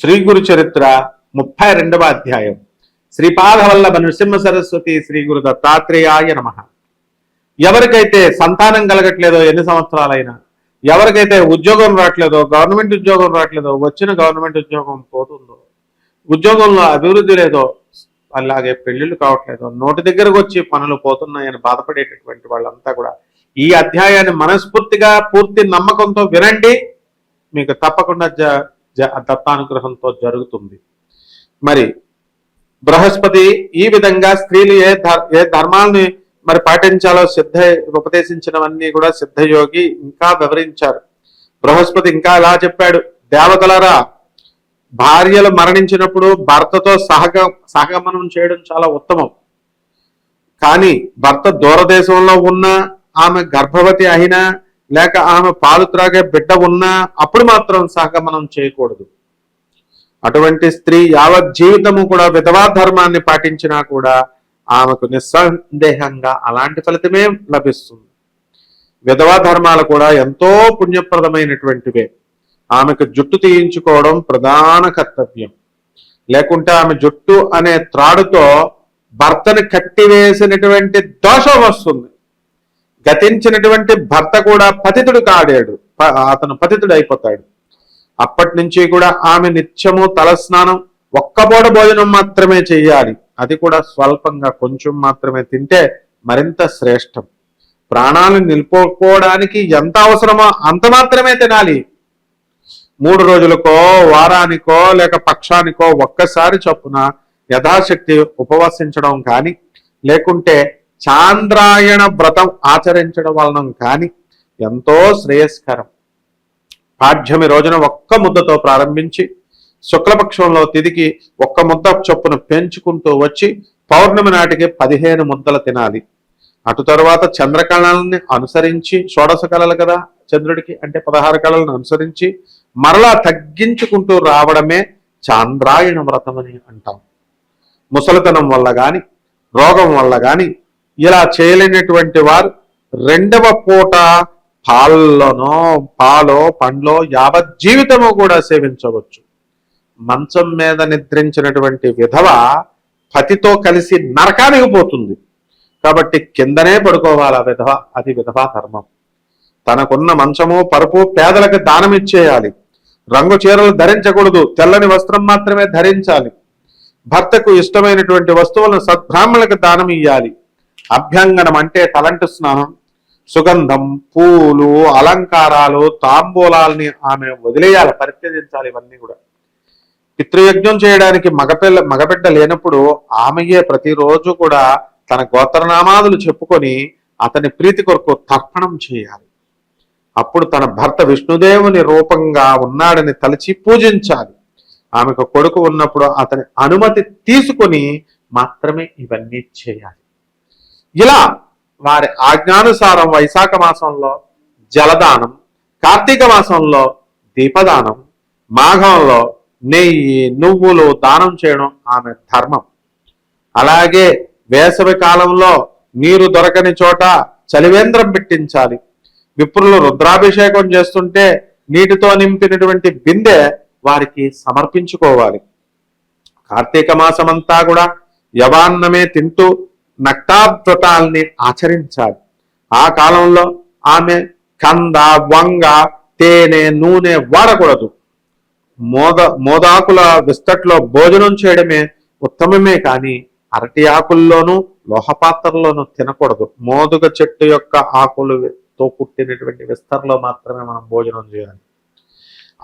శ్రీ గురు చరిత్ర ముప్పై రెండవ అధ్యాయం. శ్రీపాదవల్లభ నృసింహ సరస్వతి శ్రీ గురు దత్తాత్రేయాయ నమ. ఎవరికైతే సంతానం కలగట్లేదో ఎన్ని సంవత్సరాలైనా ఎవరికైతే ఉద్యోగం రావట్లేదో గవర్నమెంట్ ఉద్యోగం రావట్లేదో వచ్చిన గవర్నమెంట్ ఉద్యోగం పోతుందో ఉద్యోగంలో అభివృద్ధి లేదో అలాగే పెళ్ళిళ్ళు కావట్లేదో నోటి దగ్గరకు వచ్చి పనులు పోతున్నాయని బాధపడేటటువంటి వాళ్ళంతా కూడా ఈ అధ్యాయాన్ని మనస్ఫూర్తిగా పూర్తి నమ్మకంతో వినండి. మీకు తప్పకుండా దత్తానుగ్రహంతో జరుగుతుంది. మరి బృహస్పతి ఈ విధంగా స్త్రీలు ఏ ఏ ధర్మాలని మరి పాటించాలో సిద్ధ ఉపదేశించినవన్నీ కూడా సిద్ధయోగి ఇంకా వివరించారు. బృహస్పతి ఇంకా ఎలా చెప్పాడు? దేవతలరా భార్యలు మరణించినప్పుడు భర్తతో సహగ సహగమనం చేయడం చాలా ఉత్తమం. కానీ భర్త దూరదేశంలో ఉన్నా ఆమె గర్భవతి అయినా లేక ఆమె పాలు త్రాగే బిడ్డ ఉన్నా అప్పుడు మాత్రం సహగమనం చేయకూడదు. అటువంటి స్త్రీ యావత్ జీవితము కూడా విధవా ధర్మాన్ని పాటించినా కూడా ఆమెకు నిస్సందేహంగా అలాంటి ఫలితమే లభిస్తుంది. విధవా ధర్మాలు కూడా ఎంతో పుణ్యప్రదమైనటువంటివే. ఆమెకు జుట్టు తీయించుకోవడం ప్రధాన కర్తవ్యం. లేకుంటే ఆమె జుట్టు అనే త్రాడుతో భర్తను కట్టివేసినటువంటి దోషం వస్తుంది. గతించినటువంటి భర్త కూడా పతితుడు కాడాడు ప- అతను పతితుడు అయిపోతాడు. అప్పటి నుంచి కూడా ఆమె నిత్యము తలస్నానం ఒక్క భోజనం మాత్రమే చేయాలి. అది కూడా స్వల్పంగా కొంచెం మాత్రమే తింటే మరింత శ్రేష్టం. ప్రాణాలను నిలుపుకోవడానికి ఎంత అవసరమో అంత మాత్రమే తినాలి. మూడు రోజులకో వారానికో లేక పక్షానికో ఒక్కసారి చొప్పున యథాశక్తి ఉపవసించడం కానీ లేకుంటే చాంద్రాయణ వ్రతం ఆచరించడం వలన కానీ ఎంతో శ్రేయస్కరం. పాఠ్యమి రోజున ఒక్క ముద్దతో ప్రారంభించి శుక్లపక్షంలో తిరిగి ఒక్క ముద్ద చొప్పున పెంచుకుంటూ వచ్చి పౌర్ణమి నాటికి పదిహేను ముద్దలు తినాలి. అటు తర్వాత చంద్రకళల్ని అనుసరించి షోడశ కళలు కదా చంద్రుడికి అంటే పదహారు కళలను అనుసరించి మరలా తగ్గించుకుంటూ రావడమే చాంద్రాయణ వ్రతం అని అంటాం. ముసలితనం వల్ల కానీ రోగం వల్ల కానీ ఇలా చేయలేనటువంటి వారు రెండవ పూట పాలలోనో పాలో పండ్లో యావజ్జీవితము కూడా సేవించవచ్చు. మంచం మీద నిద్రించినటువంటి విధవ పతితో కలిసి నరకానికి పోతుంది. కాబట్టి కిందనే పడుకోవాలి విధవ? అది విధవా ధర్మం. తనకున్న మంచము పరుపు పేదలకు దానం ఇచ్చేయాలి రంగు చీరలు ధరించకూడదు. తెల్లని వస్త్రం మాత్రమే ధరించాలి. భర్తకు ఇష్టమైనటువంటి వస్తువులను సద్బ్రాహ్మణులకు దానం ఇయ్యాలి అభ్యంగనం అంటే తలంటు స్నానం సుగంధం పూలు అలంకారాలు తాంబూలాల్ని ఆమె వదిలేయాలి పరిత్యజించాలి ఇవన్నీ కూడా. పితృయజ్ఞం చేయడానికి మగపిల్ల మగబిడ్డ లేనప్పుడు ఆమెయే ప్రతిరోజు కూడా తన గోత్రనామాదులు చెప్పుకొని అతని ప్రీతి కొరకు తర్పణం చేయాలి. అప్పుడు తన భర్త విష్ణుదేవుని రూపంగా ఉన్నాడని తలచి పూజించాలి. ఆమెకు కొడుకు ఉన్నప్పుడు అతని అనుమతి తీసుకొని మాత్రమే ఇవన్నీ చేయాలి. ఇలా వారి ఆజ్ఞానుసారం వైశాఖ మాసంలో జలదానం కార్తీక మాసంలో దీపదానం మాఘంలో నెయ్యి నువ్వులు దానం చేయడం ఆమె ధర్మం. అలాగే వేసవి కాలంలో నీరు దొరకని చోట చలివేంద్రం పెట్టించాలి. విప్రులు రుద్రాభిషేకం చేస్తుంటే నీటితో నింపినటువంటి బిందె వారికి సమర్పించుకోవాలి. కార్తీక మాసమంతా కూడా యవాన్నమే తింటూ నక్తావ్రతాల్ని ఆచరించాలి ఆ కాలంలో ఆమె కంద వంగ తేనె నూనె వాడకూడదు. మోద మోదాకుల విస్తట్లో భోజనం చేయడమే ఉత్తమమే కానీ అరటి ఆకుల్లోనూ లోహపాత్రల్లోనూ తినకూడదు. మోదుగ చెట్టు యొక్క ఆకులతో పుట్టినటువంటి విస్తరలో మాత్రమే మనం భోజనం చేయాలి.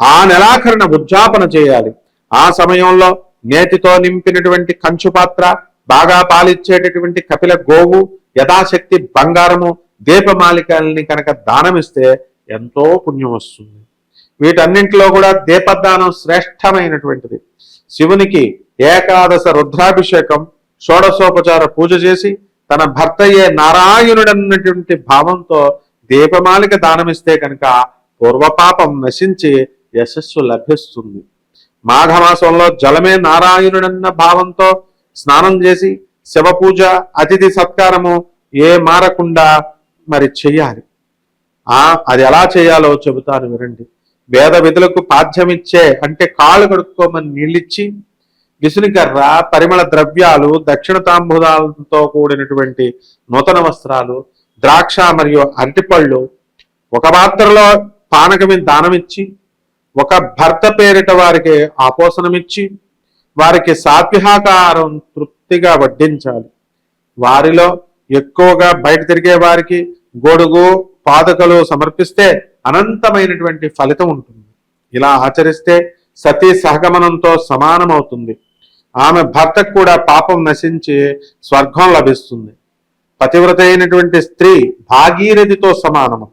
ఆ నెలాఖరణ ఉద్యాపన చేయాలి. ఆ సమయంలో నేతితో నింపినటువంటి కంచు పాత్ర బాగా పాలిచ్చేటటువంటి కపిల గోవు యథాశక్తి బంగారము దీపమాలికల్ని కనుక దానమిస్తే ఎంతో పుణ్యం వస్తుంది. వీటన్నింటిలో కూడా దీపదానం శ్రేష్టమైనటువంటిది. శివునికి ఏకాదశ రుద్రాభిషేకం షోడశోపచార పూజ చేసి తన భర్త అయ్యే నారాయణుడన్నటువంటి భావంతో దీపమాలిక దానమిస్తే కనుక పూర్వపాపం నశించి యశస్సు లభిస్తుంది. మాఘమాసంలో జలమే నారాయణుడన్న భావంతో స్నానం చేసి శివ పూజ అతిథి సత్కారము ఏ మారకుండా మరి చెయ్యాలి. ఆ అది ఎలా చేయాలో చెబుతాను వినండి. వేద విధులకు పాఠ్యమిచ్చే అంటే కాళ్ళు కడుక్కోమని నీళ్ళిచ్చి విసునికర్ర పరిమళ ద్రవ్యాలు దక్షిణ తాంబూలాలతో కూడినటువంటి నూతన వస్త్రాలు ద్రాక్ష మరియు అరటిపళ్ళు ఒక పాత్రలో పానకమి దానమిచ్చి ఒక భర్త పేరిట వారికి ఆపోసనమిచ్చి వారికి సాత్విహాకారం తృప్తిగా వడ్డించాలి. వారిలో ఎక్కువగా బయట తిరిగే వారికి గొడుగు పాదకలు సమర్పిస్తే అనంతమైనటువంటి ఫలితం ఉంటుంది. ఇలా ఆచరిస్తే సతీ సహగమనంతో సమానమవుతుంది. ఆమె భర్తకు కూడా పాపం నశించి స్వర్గం లభిస్తుంది. పతివ్రత అయినటువంటి స్త్రీ భాగీరథితో సమానము.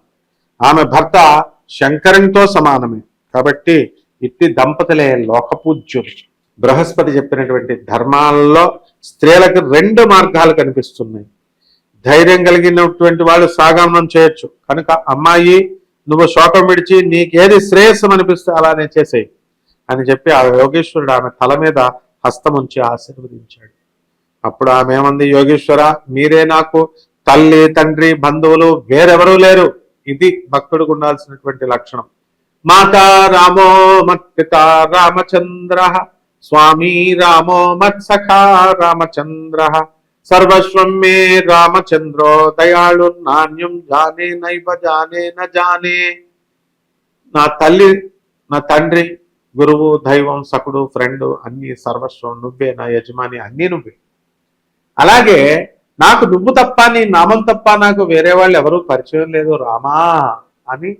ఆమె భర్త శంకరునితో సమానమే. కాబట్టి ఇట్టి దంపతులే లోకపూజ్యులు. బృహస్పతి చెప్పినటువంటి ధర్మాలలో స్త్రీలకు రెండు మార్గాలు కనిపిస్తున్నాయి. ధైర్యం కలిగినటువంటి వాళ్ళు సాగమనం చేయొచ్చు. కనుక అమ్మాయి నువ్వు శోకం విడిచి నీకేది శ్రేయస్సం అనిపిస్తే అలానే చేసేయి అని చెప్పి ఆ యోగేశ్వరుడు ఆమె తల మీద హస్తం ఉంచి ఆశీర్వదించాడు. అప్పుడు ఆమె ఏమంది యోగేశ్వర మీరే నాకు తల్లి తండ్రి బంధువులు వేరెవరూ లేరు. ఇది భక్తుడికి ఉండాల్సినటువంటి లక్షణం. మాతా రామో మత్పిత రామచంద్ర స్వామి రామో మత్సఖా రామచంద్ర. సర్వస్వం మే రామచంద్రో దయాళు నాణ్యం జానే నైవ జానే న జానే. నా తల్లి నా తండ్రి గురువు దైవం సకుడు ఫ్రెండ్ అన్ని సర్వస్వం నువ్వే నా యజమాని అన్నీ నువ్వే. అలాగే నాకు నువ్వు తప్ప నీ నామం తప్ప నాకు వేరే వాళ్ళు ఎవరూ పరిచయం లేదు రామా అని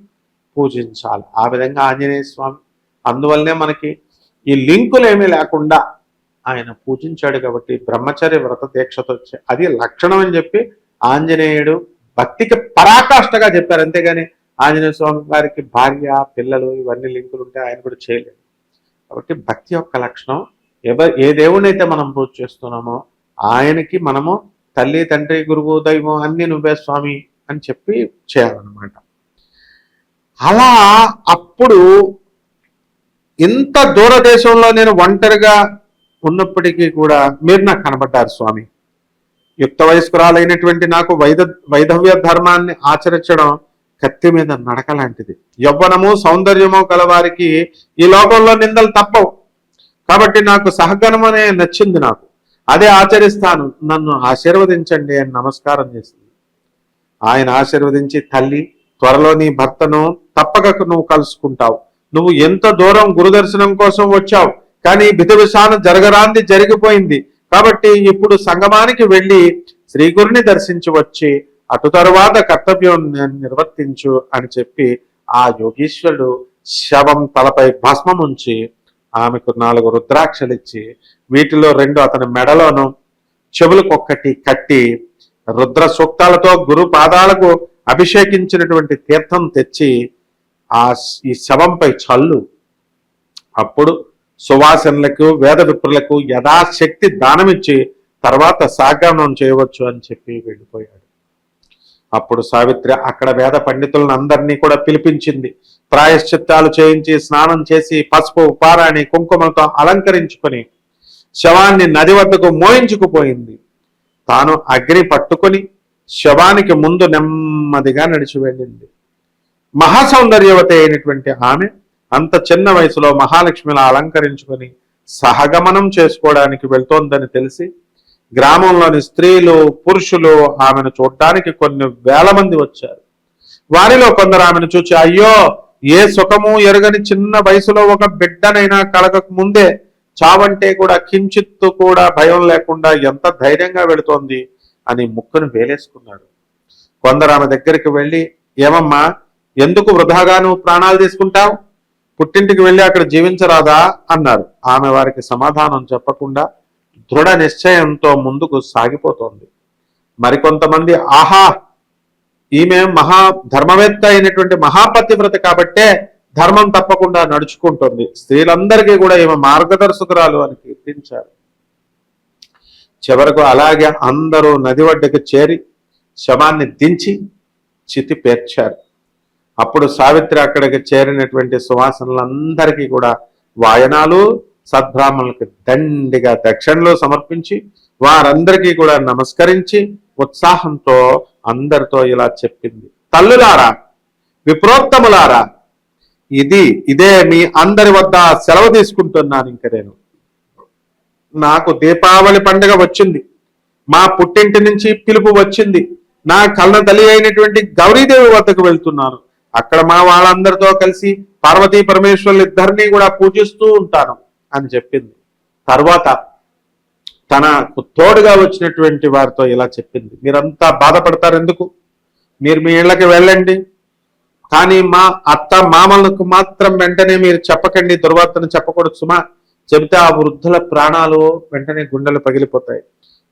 పూజించాలి. ఆ విధంగా ఆంజనేయ స్వామి అందువల్లనే మనకి ఈ లింకులు ఏమీ లేకుండా ఆయన పూజించాడు కాబట్టి బ్రహ్మచర్య వ్రత దీక్షతో వచ్చే అది లక్షణం అని చెప్పి ఆంజనేయుడు భక్తికి పరాకాష్ఠగా చెప్పారు. అంతేగాని ఆంజనేయ స్వామి వారికి భార్య పిల్లలు ఇవన్నీ లింకులు ఉంటే ఆయన కూడా చేయలేదు. కాబట్టి భక్తి యొక్క లక్షణం ఎవ ఏ దేవుణ్ణైతే మనం పూజ చేస్తున్నామో ఆయనకి మనము తల్లి తండ్రి గురువు దైవం అన్ని నువ్వే స్వామి అని చెప్పి చేయాలన్నమాట. అలా అప్పుడు ఇంత దూరదేశంలో నేను ఒంటరిగా ఉన్నప్పటికీ కూడా మీరు నాకు కనబడ్డారు స్వామి. యుక్త వయస్కురాలైనటువంటి నాకు వైద వైధవ్య ధర్మాన్ని ఆచరించడం కత్తి మీద నడక లాంటిది. యవ్వనము సౌందర్యము కలవారికి ఈ లోకంలో నిందలు తప్పవు. కాబట్టి నాకు సహగమనే నచ్చింది నాకు. అదే ఆచరిస్తాను. నన్ను ఆశీర్వదించండి అని నమస్కారం చేసింది ఆయన ఆశీర్వదించి తల్లి త్వరలో నీ భర్తను తప్పక నువ్వు కలుసుకుంటావు. నువ్వు ఎంత దూరం గురుదర్శనం కోసం వచ్చావు? కానీ విధవిషాను జరగరాంది జరిగిపోయింది. కాబట్టి ఇప్పుడు సంగమానికి వెళ్ళి శ్రీగురిని దర్శించి వచ్చి అటు తరువాత కర్తవ్యం నిర్వర్తించు అని చెప్పి ఆ యోగీశ్వరుడు శవం తలపై భస్మం ఉంచి ఆమెకు నాలుగు రుద్రాక్షలు ఇచ్చి వీటిలో రెండు అతని మెడలోను చెవులకొక్కటి కట్టి రుద్ర సూక్తాలతో గురు పాదాలకు అభిషేకించినటువంటి తీర్థం తెచ్చి ఆ ఈ శవంపై చల్లు. అప్పుడు సువాసనలకు వేద విప్రులకు యథాశక్తి దానమిచ్చి తర్వాత సాగమనం చేయవచ్చు అని చెప్పి వెళ్ళిపోయాడు. అప్పుడు సావిత్రి అక్కడ వేద పండితులను అందరినీ కూడా పిలిపించింది. ప్రాయశ్చిత్తాలు చేయించి స్నానం చేసి పసుపు ఉపారాన్ని కుంకుమలతో అలంకరించుకొని శవాన్ని నది వద్దకు మోయించుకుపోయింది. తాను అగ్ని పట్టుకొని శవానికి ముందు నెమ్మదిగా నడిచి వెళ్ళింది. మహాసౌందర్యవతి అయినటువంటి ఆమె అంత చిన్న వయసులో మహాలక్ష్మిని అలంకరించుకొని సహగమనం చేసుకోవడానికి వెళ్తోందని తెలిసి గ్రామంలోని స్త్రీలు పురుషులు ఆమెను చూడటానికి కొన్ని వేల మంది వచ్చారు. వారిలో కొందరు ఆమెను చూచి అయ్యో ఏ సుఖము ఎరగని చిన్న వయసులో ఒక బిడ్డనైనా కలగక ముందే చావంటే కూడా కించిత్తు కూడా భయం లేకుండా ఎంత ధైర్యంగా వెళుతోంది అని ముక్కును వేలేసుకున్నాడు. కొందరు ఆమె దగ్గరికి వెళ్ళి ఏమమ్మా ఎందుకు వృధాగా నువ్వు ప్రాణాలు తీసుకుంటావు? పుట్టింటికి వెళ్ళి అక్కడ జీవించరాదా? అన్నారు. ఆమె వారికి సమాధానం చెప్పకుండా దృఢ నిశ్చయంతో ముందుకు సాగిపోతోంది. మరికొంతమంది ఆహా! ఈమె మహా ధర్మవేత్త అయినటువంటి మహాపతివ్రత కాబట్టే ధర్మం తప్పకుండా నడుచుకుంటుంది. స్త్రీలందరికీ కూడా ఈమె మార్గదర్శకురాలు అని కీర్తించారు. చివరకు అలాగే అందరూ నది ఒడ్డుకు చేరి శవాన్ని దించి చితి పేర్చారు అప్పుడు సావిత్రి అక్కడికి చేరినటువంటి సువాసనలందరికీ కూడా వాయనాలు సద్బ్రాహ్మణులకు దండిగా దక్షిణలో సమర్పించి వారందరికీ కూడా నమస్కరించి ఉత్సాహంతో అందరితో ఇలా చెప్పింది. తల్లులారా విప్రోత్తములారా ఇది ఇదే మీ అందరి వద్ద సెలవు తీసుకుంటున్నాను ఇంక నేను. నాకు దీపావళి పండుగ వచ్చింది. మా పుట్టింటి నుంచి పిలుపు వచ్చింది. నా కళ్ళ తల్లి అయినటువంటి గౌరీదేవి వద్దకు వెళ్తున్నాను అక్కడ మా వాళ్ళందరితో కలిసి పార్వతీ పరమేశ్వరులు ఇద్దరిని కూడా పూజిస్తూ ఉంటాను అని చెప్పింది. తర్వాత తన తోడుగా వచ్చినటువంటి వారితో ఇలా చెప్పింది. మీరంతా బాధపడతారు ఎందుకు? మీరు మీ ఇళ్ళకి వెళ్ళండి. కానీ మా అత్త మామలకు మాత్రం వెంటనే మీరు చెప్పకండి దుర్వార్తను చెప్పకూడదు సుమా. చెబితే ఆ వృద్ధుల ప్రాణాలు వెంటనే గుండెలు పగిలిపోతాయి.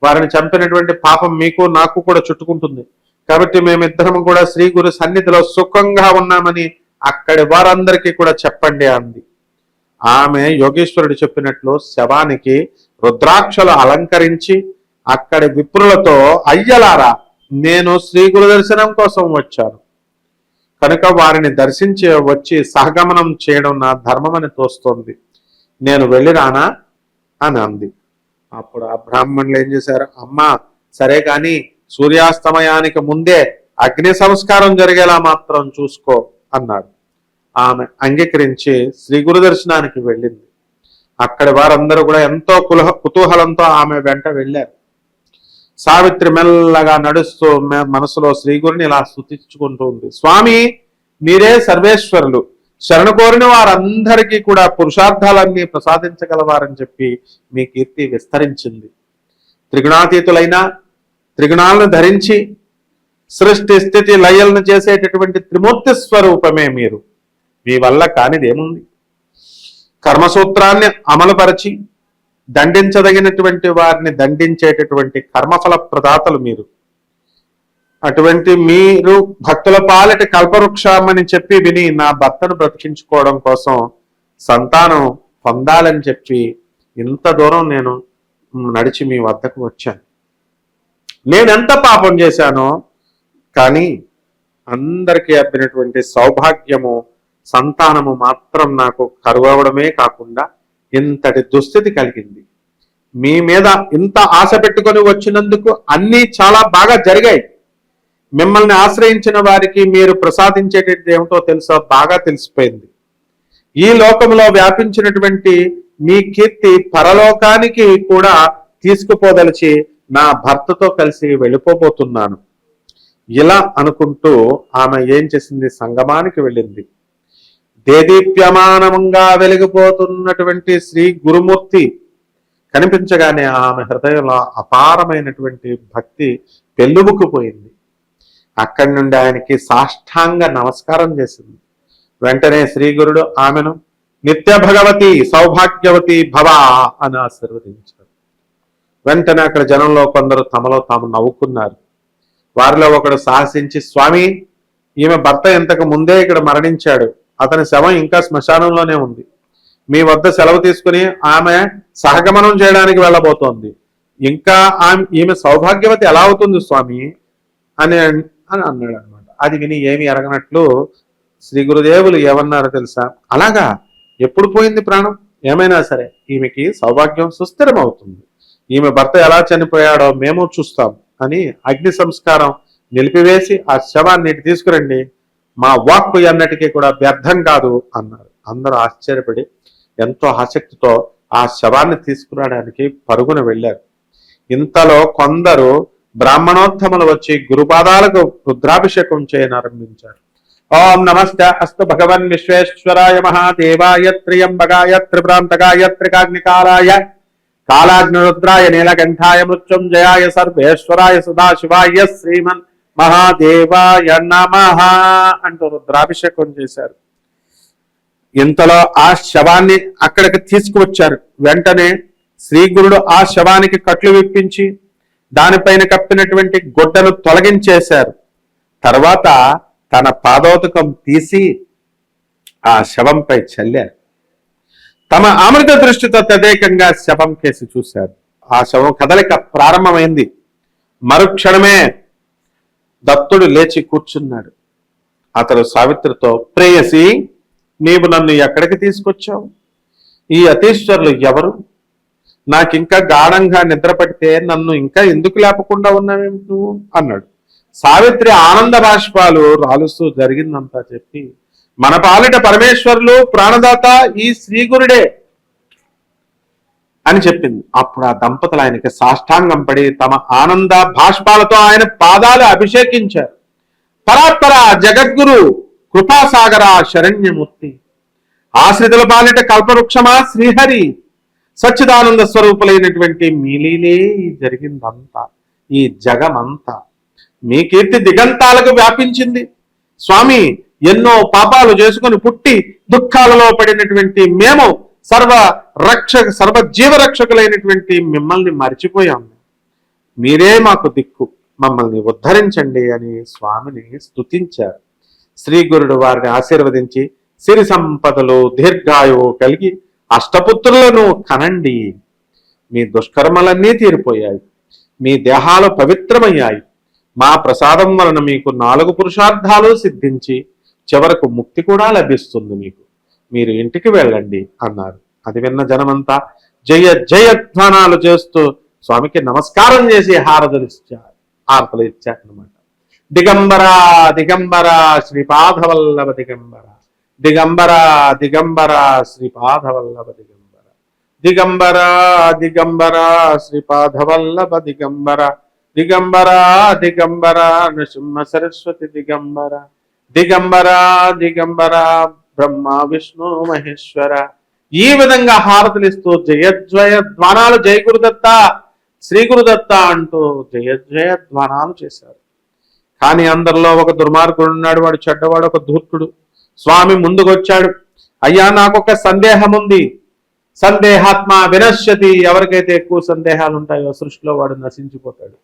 వారిని చంపినటువంటి పాపం మీకు నాకు కూడా చుట్టుకుంటుంది. కాబట్టి మేమిద్దరం కూడా శ్రీ గురు సన్నిధిలో సుఖంగా ఉన్నామని అక్కడి వారందరికీ కూడా చెప్పండి అంది. ఆమె యోగేశ్వరుడు చెప్పినట్లు శవానికి రుద్రాక్షలు అలంకరించి అక్కడి విప్రులతో అయ్యలారా నేను శ్రీ గురు దర్శనం కోసం వచ్చాను. కనుక వారిని దర్శించి వచ్చి సహగమనం చేయడం నా ధర్మమని తోస్తోంది. నేను వెళ్ళిరానా? అని అంది. అప్పుడు ఆ బ్రాహ్మణులు ఏం చేశారు అమ్మా సరే కానీ సూర్యాస్తమయానికి ముందే అగ్ని సంస్కారం జరిగేలా మాత్రం చూసుకో అన్నాడు. ఆమె అంగీకరించి శ్రీ గురు దర్శనానికి వెళ్ళింది. అక్కడి వారందరూ కూడా ఎంతో కులహ కుతూహలంతో ఆమె వెంట వెళ్ళారు. సావిత్రి మెల్లగా నడుస్తూ మనసులో మనసులో శ్రీగురిని ఇలా స్థుతించుకుంటూ ఉంది. స్వామి మీరే సర్వేశ్వరులు. శరణు కోరిన వారందరికీ కూడా పురుషార్థాలన్నీ ప్రసాదించగలవారని చెప్పి మీ కీర్తి విస్తరించింది. త్రిగుణాతీతులైన త్రిగుణాలను ధరించి సృష్టి స్థితి లయలను చేసేటటువంటి త్రిమూర్తి స్వరూపమే మీరు. మీ వల్ల కానిదేముంది? కర్మసూత్రాన్ని అమలుపరచి దండించదగినటువంటి వారిని దండించేటటువంటి కర్మఫల ప్రదాతలు మీరు. అటువంటి మీరు భక్తుల పాలటి కల్పవృక్షమని చెప్పి విని నా భర్తను బ్రతికించుకోవడం కోసం సంతానం పొందాలని చెప్పి ఇంత దూరం నేను నడిచి మీ వద్దకు వచ్చాను. నేనెంత పాపం చేశానో కానీ అందరికీ అబ్బినటువంటి సౌభాగ్యము సంతానము మాత్రం నాకు కరువవడమే కాకుండా ఇంతటి దుస్థితి కలిగింది. మీ మీద ఇంత ఆశ పెట్టుకొని వచ్చినందుకు అన్నీ చాలా బాగా జరిగాయి. మిమ్మల్ని ఆశ్రయించిన వారికి మీరు ప్రసాదించేటది ఏమిటో తెలుసా? బాగా తెలిసిపోయింది. ఈ లోకంలో వ్యాపించినటువంటి మీ కీర్తి పరలోకానికి కూడా తీసుకుపోదలిచి నా భర్తతో కలిసి వెళ్ళిపోబోతున్నాను. ఇలా అనుకుంటూ ఆమె ఏం చేసింది? సంగమానికి వెళ్ళింది. దేదీప్యమానంగా వెలిగిపోతున్నటువంటి శ్రీ గురుమూర్తి కనిపించగానే ఆమె హృదయంలో అపారమైనటువంటి భక్తి పెళ్ళుబుక్కుపోయింది అక్కడి నుండి ఆయనకి సాష్టాంగ నమస్కారం చేసింది. వెంటనే శ్రీ గురుడు ఆమెను నిత్య భగవతి సౌభాగ్యవతి భవ అని ఆశీర్వదించారు వెంటనే అక్కడ జనంలో కొందరు తమలో తాము నవ్వుకున్నారు. వారిలో ఒకడు సాహసించి స్వామి ఈమె భర్త ఇంతకు ముందే ఇక్కడ మరణించాడు. అతని శవం ఇంకా శ్మశానంలోనే ఉంది. మీ వద్ద సెలవు తీసుకుని ఆమె సహగమనం చేయడానికి వెళ్ళబోతోంది. ఇంకా ఆమె ఈమె సౌభాగ్యవతి ఎలా అవుతుంది స్వామి? అని అని అన్నాడు అనమాట అది విని ఏమి ఎరగనట్లు శ్రీ గురుదేవులు ఏమన్నారో తెలుసా? అలాగా ఎప్పుడు పోయింది ప్రాణం? ఏమైనా సరే ఈమెకి సౌభాగ్యం సుస్థిరం అవుతుంది ఈమె భర్త ఎలా చనిపోయాడో మేము చూస్తాం. అని అగ్ని సంస్కారం నిలిపివేసి ఆ శవాన్ని తీసుకురండి మా వాక్కు అన్నటికీ కూడా వ్యర్థం కాదు అన్నారు. అందరూ ఆశ్చర్యపడి ఎంతో ఆసక్తితో ఆ శవాన్ని తీసుకురావడానికి పరుగున వెళ్ళారు. ఇంతలో కొందరు బ్రాహ్మణోత్తములు వచ్చి గురుపాదాలకు రుద్రాభిషేకం చేయనారంభించారు. ఓం నమస్తే అస్తు భగవన్ విశ్వేశ్వరాయ మహాదేవాయ త్రియంబగాయ త్రిభ్రాంతకాయ త్రికాగ్నికారాయ కాలాగ్నిరుద్రాయ నీలకంఠాయ మృత్యుంజయాయ సర్వేశ్వరాయ సదాశివాయ శ్రీమన్ మహాదేవాయ నమ అంటూ రుద్రాభిషేకం చేశారు. ఇంతలో ఆ శవాన్ని అక్కడికి తీసుకువచ్చారు. వెంటనే శ్రీగురుడు ఆ శవానికి కట్లు విప్పించి దానిపైన కప్పినటువంటి గుడ్డను తొలగించేశారు. తర్వాత తన పాదోతకం తీసి ఆ శవంపై చల్లారు. తమ అమృత దృష్టితో తదేకంగా శవం కేసి చూశారు. ఆ శవం కదలిక ప్రారంభమైంది. మరుక్షణమే దత్తుడు లేచి కూర్చున్నాడు. అతడు సావిత్రితో ప్రేయసి నీవు నన్ను ఎక్కడికి తీసుకొచ్చావు? ఈ అతీశ్వరులు ఎవరు? నాకింకా గాఢంగా నిద్ర పడితే నన్ను ఇంకా ఎందుకు లేపకుండా ఉన్నావేమి నువ్వు? అన్నాడు. సావిత్రి ఆనంద బాష్పాలు రాలుస్తూ జరిగిందంతా చెప్పి మన పాలిట పరమేశ్వరులు ప్రాణదాత ఈ శ్రీగురుడే అని చెప్పింది. అప్పుడు ఆ దంపతులు ఆయనకి సాష్టాంగం పడి తమ ఆనంద భాష్పాలతో ఆయన పాదాలు అభిషేకించారు. పరాత్పర జగద్గురు కృపాసాగర శరణ్యమూర్తి. ఆశ్రితుల పాలిట కల్పవృక్షమా శ్రీహరి. సచ్చిదానంద స్వరూపులైనటువంటి మీలీలే జరిగిందంతా. ఈ జగమంతా. మీ కీర్తి దిగంతాలకు వ్యాపించింది. స్వామి ఎన్నో పాపాలు చేసుకుని పుట్టి దుఃఖాలలో పడినటువంటి మేము సర్వ రక్షక సర్వ జీవరక్షకులైనటువంటి మిమ్మల్ని మర్చిపోయాం. మీరే మాకు దిక్కు. మమ్మల్ని ఉద్ధరించండి అని స్వామిని స్తుతించారు. శ్రీ గురుడు వారిని ఆశీర్వదించి సిరి సంపదలు దీర్ఘాయువు కలిగి అష్టపుత్రులను కనండి. మీ దుష్కర్మలన్నీ తీరిపోయాయి. మీ దేహాలు పవిత్రమయ్యాయి. మా ప్రసాదం వలన మీకు నాలుగు పురుషార్థాలు సిద్ధించి చివరకు ముక్తి కూడా లభిస్తుంది మీకు. మీరు ఇంటికి వెళ్ళండి అన్నారు. అది విన్న జనమంతా జయ జయధ్వానాలు చేస్తూ స్వామికి నమస్కారం చేసి హారతులు హారతలు ఇచ్చారనమాట దిగంబర దిగంబర శ్రీపాదవల్లభ దిగంబర. దిగంబర దిగంబర శ్రీపాదవల్లభ దిగంబర. దిగంబర దిగంబర శ్రీపాదవల్లభ దిగంబర. దిగంబర దిగంబర నృసింహ సరస్వతి దిగంబర. దిగంబర దిగంబర బ్రహ్మ విష్ణు మహేశ్వర. ఈ విధంగా హారతులిస్తూ జయజ్వయ ధ్వానాలు జయ గురుదత్త శ్రీ గురుదత్త అంటూ జయజయ ధ్వానాలు చేశారు. కానీ అందరిలో ఒక దుర్మార్గుడు ఉన్నాడు వాడు చెడ్డవాడు ఒక ధూర్తుడు. స్వామి ముందుకొచ్చాడు. అయ్యా నాకొక సందేహం ఉంది సందేహాత్మ వినశ్యతి. ఎవరికైతే ఎక్కువ సందేహాలు ఉంటాయో సృష్టిలో వాడు నశించిపోతాడు.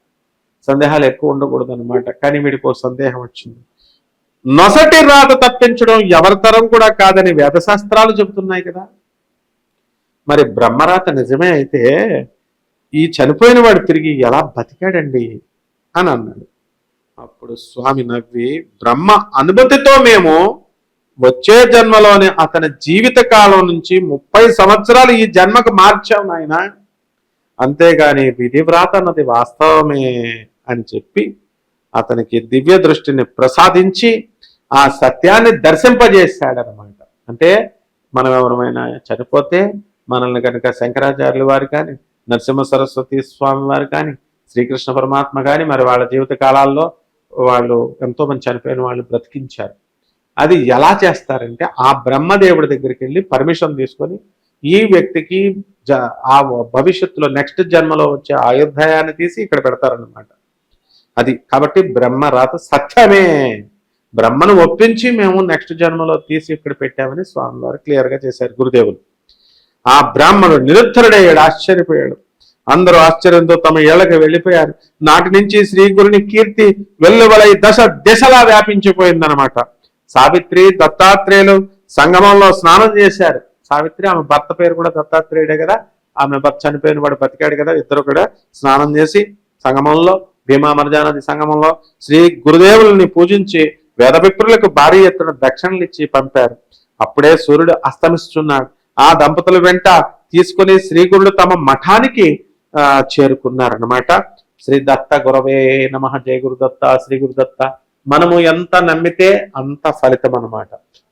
సందేహాలు ఎక్కువ ఉండకూడదు అనమాట కానీ వీడికి సందేహం వచ్చింది. నొసటి రాత తప్పించడం ఎవరి తరం కూడా కాదని వేదశాస్త్రాలు చెబుతున్నాయి కదా. మరి బ్రహ్మరాత నిజమే అయితే ఈ చనిపోయిన వాడు తిరిగి ఎలా బతికాడండి అని అన్నాడు. అప్పుడు స్వామి నవ్వి బ్రహ్మ అనుమతితో మేము వచ్చే జన్మలోనే అతని జీవిత కాలం నుంచి ముప్పై సంవత్సరాలు ఈ జన్మకు మార్చాం నాయన. అంతేగాని విధివ్రాత అన్నది వాస్తవమే అని చెప్పి అతనికి దివ్య దృష్టిని ప్రసాదించి ఆ సత్యాన్ని దర్శింపజేశాడనమాట అంటే మనం ఎవరమైనా చనిపోతే మనల్ని కనుక శంకరాచార్యులు వారు కానీ నరసింహ సరస్వతి స్వామి వారు కానీ శ్రీకృష్ణ పరమాత్మ కానీ మరి వాళ్ళ జీవిత కాలాల్లో వాళ్ళు ఎంతో మంది చనిపోయిన వాళ్ళు బ్రతికించారు. అది ఎలా చేస్తారంటే ఆ బ్రహ్మదేవుడి దగ్గరికి వెళ్ళి పర్మిషన్ తీసుకొని ఈ వ్యక్తికి జ ఆ భవిష్యత్తులో నెక్స్ట్ జన్మలో వచ్చే ఆయుర్దాయాన్ని తీసి ఇక్కడ పెడతారనమాట అది కాబట్టి బ్రహ్మరాత సత్యమే. బ్రహ్మను ఒప్పించి మేము నెక్స్ట్ జన్మలో తీసి ఇక్కడ పెట్టామని స్వామివారు క్లియర్గా చేశారు గురుదేవులు. ఆ బ్రాహ్మణుడు నిరుత్తరుడయ్యాడు ఆశ్చర్యపోయాడు. అందరూ ఆశ్చర్యంతో తమ ఏళ్ళకి వెళ్ళిపోయారు. నాటి నుంచి శ్రీ గురుని కీర్తి వెల్లువలై దశ దిశలా వ్యాపించిపోయిందనమాట సావిత్రి దత్తాత్రేయులు సంగమంలో స్నానం చేశారు. సావిత్రి ఆమె భర్త పేరు కూడా దత్తాత్రేయుడే కదా. ఆమె భర్త చనిపోయిన వాడు బతికాడు కదా. ఇద్దరు కూడా స్నానం చేసి సంగమంలో భీమా మరజానది సంగమంలో శ్రీ గురుదేవుల్ని పూజించి వేదవిప్రులకు భారీ ఎత్తున దక్షిణలు ఇచ్చి పంపారు. అప్పుడే సూర్యుడు అస్తమిస్తున్నాడు. ఆ దంపతుల వెంట తీసుకుని శ్రీగురుడు తమ మఠానికి ఆ చేరుకున్నారనమాట శ్రీ దత్త గురవే నమ జయ గురుదత్త శ్రీ గురుదత్త. మనము ఎంత నమ్మితే అంత ఫలితం అన్నమాట.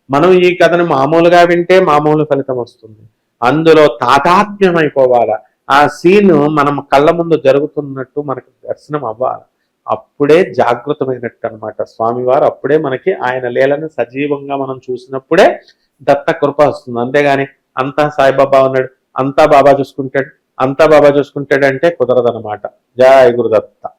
మనం ఈ కథను మామూలుగా వింటే మామూలు ఫలితం వస్తుంది. అందులో తాతాత్మ్యం అయిపోవాలా ఆ సీన్ మనం కళ్ళ ముందు జరుగుతున్నట్టు మనకు దర్శనం అవ్వాలి. అప్పుడే జాగృతమైనట్టు అనమాట స్వామివారు అప్పుడే మనకి ఆయన లీలను సజీవంగా మనం చూసినప్పుడే దత్త కృప వస్తుంది. అంతేగాని అంతా సాయిబాబా ఉన్నాడు అంతా బాబా చూసుకుంటాడు అంతా బాబా చూసుకుంటాడు అంటే కుదరదనమాట జయ గురుదత్త.